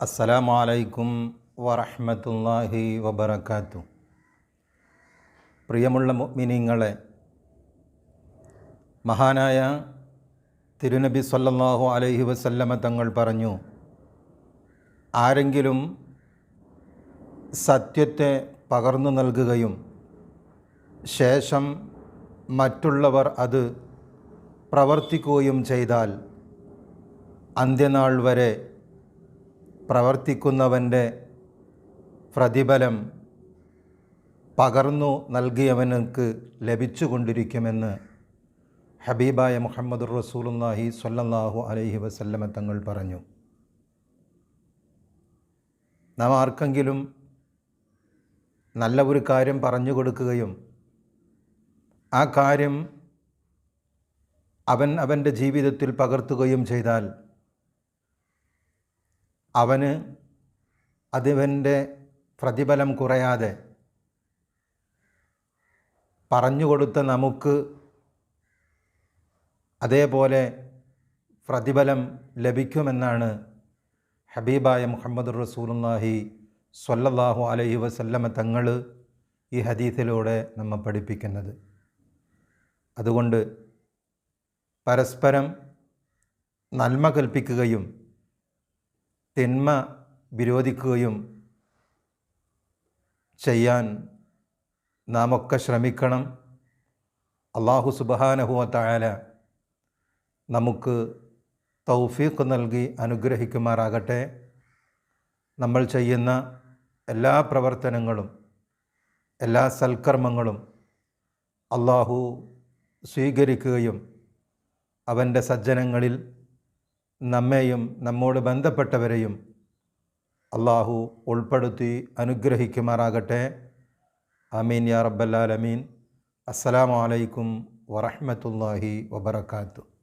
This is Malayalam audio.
അസ്സലാമു അലൈക്കും വറഹ്മത്തുള്ളാഹി വബറകാത്തു. പ്രിയമുള്ള മിനിങ്ങളെ മഹാനായ തിരുനബി സല്ലല്ലാഹു അലൈഹി വസല്ലമ തങ്ങൾ പറഞ്ഞു ആരെങ്കിലും സത്യത്തെ പകർന്നു നൽകുകയും ശേഷം മറ്റുള്ളവർ അത് പ്രവർത്തിക്കുകയും ചെയ്താൽ അന്ത്യനാൾ വരെ പ്രവർത്തിക്കുന്നവന്റെ പ്രതിഫലം പകർന്നു നൽകിയവനക്ക് ലഭിച്ചുകൊണ്ടിരിക്കുമെന്ന് ഹബീബായ മുഹമ്മദ് റസൂലുല്ലാഹി സ്വല്ലല്ലാഹു അലൈഹി വസല്ലമ തങ്ങൾ പറഞ്ഞു. നാം ആർക്കെങ്കിലും നല്ല ഒരു കാര്യം പറഞ്ഞു കൊടുക്കുകയും ആ കാര്യം അവൻ അവന്റെ ജീവിതത്തിൽ പകർത്തുകയും ചെയ്താൽ അവന് അതിവന്റെ പ്രതിഫലം കുറയാതെ പറഞ്ഞുകൊടുത്ത നമുക്ക് അതേപോലെ പ്രതിഫലം ലഭിക്കുമെന്നാണ് ഹബീബായ മുഹമ്മദ് റസൂലുല്ലാഹി സ്വല്ലല്ലാഹു അലൈഹി വസല്ലമ തങ്ങൾ ഈ ഹദീസിലൂടെ നമ്മെ പഠിപ്പിക്കുന്നത്. അതുകൊണ്ട് പരസ്പരം നന്മ കൽപ്പിക്കുകയും തിന്മ വിരോധിക്കുകയും ചെയ്യാൻ നാം ഒക്കെ ശ്രമിക്കണം അള്ളാഹു സുബാനഹുവത്തായാല തായാല നമുക്ക് തൗഫീഖ് നൽകി അനുഗ്രഹിക്കുമാറാകട്ടെ. നമ്മൾ ചെയ്യുന്ന എല്ലാ പ്രവർത്തനങ്ങളും എല്ലാ സൽക്കർമ്മങ്ങളും അള്ളാഹു സ്വീകരിക്കുകയും അവന്റെ സജ്ജനങ്ങളിൽ നമ്മെയും നമ്മോട് ബന്ധപ്പെട്ടവരെയും അള്ളാഹു ഉൾപ്പെടുത്തി അനുഗ്രഹിക്കുമാറാകട്ടെ. അമീൻ യാ റബ്ബല്ലാലമീൻ അസ്സലാമു അലൈക്കും വറഹ്മത്തുള്ളാഹി വബറകാതുഹു